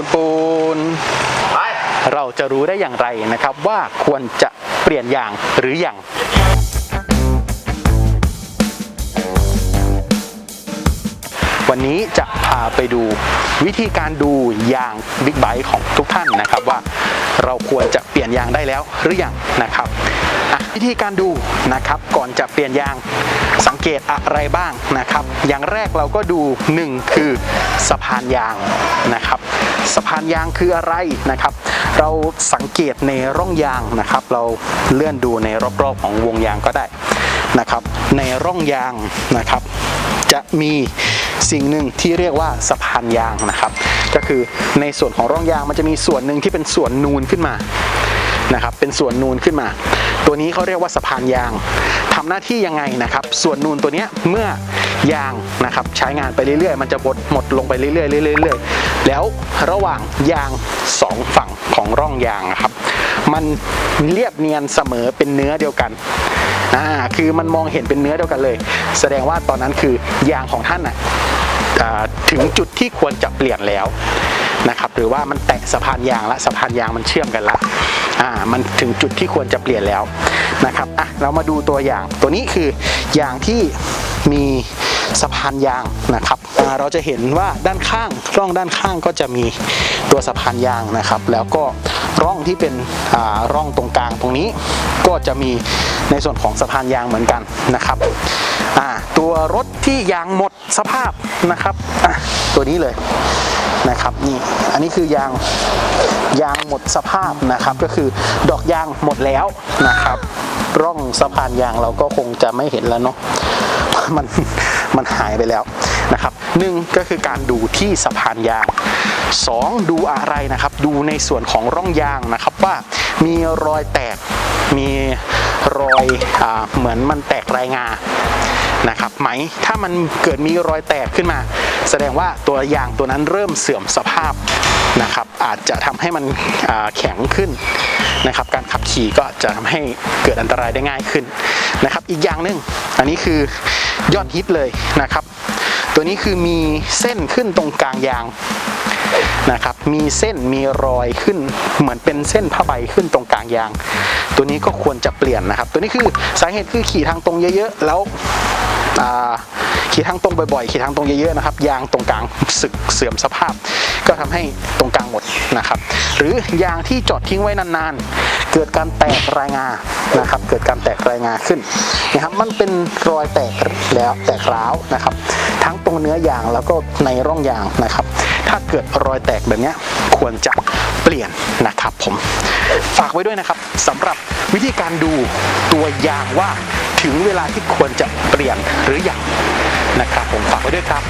คุณปูนไปเราจะรู้ได้อย่างไรนะครับ ว่าควรจะเปลี่ยนยางหรือยังวันนี้จะพาไปดูวิธีการดูยางบิ๊กไบค์ของทุกท่านนะครับว่าเราควรจะเปลี่ยนยางได้แล้วหรือยังนะครับอะ วิธีการดูนะครับก่อนจะเปลี่ยนยางสังเกตอะไรบ้างนะครับ อย่างแรกเราก็ดูหนึ่งคือสะพานยางนะครับสะพานยางคืออะไรนะครับ เราสังเกตในร่องยางนะครับ เราเลื่อนดูในรอบๆของวงยางก็ได้นะครับ ในร่องยางนะครับ จะมีสิ่งหนึ่งที่เรียกว่าสะพานยางนะครับ ก็คือในส่วนของร่องยางมันจะมีส่วนหนึ่งที่เป็นส่วนนูนขึ้นมานะครับ เป็นส่วนนูนขึ้นมา ตัวนี้เขาเรียกว่าสะพานยางทำหน้าที่ยังไงนะครับ ส่วนนูนตัวนี้เมื่อยางนะครับใช้งานไปเรื่อยๆ มันจะบดหมดลงไปเรื่อยๆเรื่อยๆแล้วระหว่างยางสองฝั่งของร่องยางอะครับ มันเรียบเนียนเสมอเป็นเนื้อเดียวกันอ่าคือมันมองเห็นเป็นเนื้อเดียวกันเลย แสดงว่าตอนนั้นคือยางของท่านน่ะถึงจุดที่ควรจะเปลี่ยนแล้วนะครับหรือว่ามันแตะสะพานยางละสะพานยางมันเชื่อมกันละอ่ามันถึงจุดที่ควรจะเปลี่ยนแล้ว นะครับอะเรามาดูตัวอย่างตัวนี้คืออย่างที่มีสะพานยางนะครับเราจะเห็นว่าด้านข้างร่องด้านข้างก็จะมีตัวสะพานยางนะครับ แล้วก็ร่องที่เป็นร่องตรงกลางตรงนี้ก็จะมีในส่วนของสะพานยางเหมือนกันนะครับตัวรถที่ยางหมดสภาพนะครับตัวนี้เลย นะครับนี่อันนี้คือยางยางหมดสภาพนะครับ ก็คือดอกยางหมดแล้วนะครับ ร่องสะพานยางเราก็คงจะไม่เห็นแล้วเนาะมันมันหายไปแล้วนะครับหนึ่งก็คือการดูที่สะพานยางสองดูอะไรนะครับ ดูในส่วนของร่องยางนะครับว่ามีรอยแตกมีรอยอเหมือนมันแตกรายงา นะครับไหมถ้ามันเกิดมีรอยแตกขึ้นมา แสดงว่าตัวยางตัวนั้นเริ่มเสื่อมสภาพนะครับ อาจจะทำให้มันแข็งขึ้นนะครับ การขับขี่ก็จะทำให้เกิดอันตรายได้ง่ายขึ้นนะครับ อีกอย่างหนึ่งอันนี้คือยอดฮิตเลยนะครับ ตัวนี้คือมีเส้นขึ้นตรงกลางยางนะครับ มีเส้นมีรอยขึ้น เหมือนเป็นเส้นผ้าใบขึ้นตรงกลางยาง ตัวนี้ก็ควรจะเปลี่ยนนะครับ ตัวนี้คือสาเหตุคือขี่ทางตรงเยอะๆ แล้ว ขี่ทางตรงบ่อยๆขี่ทางตรงเยอะๆนะครับยางตรงกลางสึกเสื่อมสภาพ ก็ทำให้ตรงกลางหมดนะครับหรือยางที่จอดทิ้งไว้นานๆ เกิดการแตกรายงานะครับเกิดการแตกรายงาขึ้นนะครับมันเป็นรอยแตกแล้วแตกร้าวนะครับ ทั้งตรงเนื้อยางแล้วก็ในร่องยางนะครับ ถ้าเกิดรอยแตกแบบนี้ควรจะเปลี่ยนนะครับผมฝากไว้ด้วยนะครับสำหรับวิธีการดูตัวยางว่า ถึงเวลาที่ควรจะเปลี่ยนหรืออยังนะครับผมฝากไว้ด้วยครับ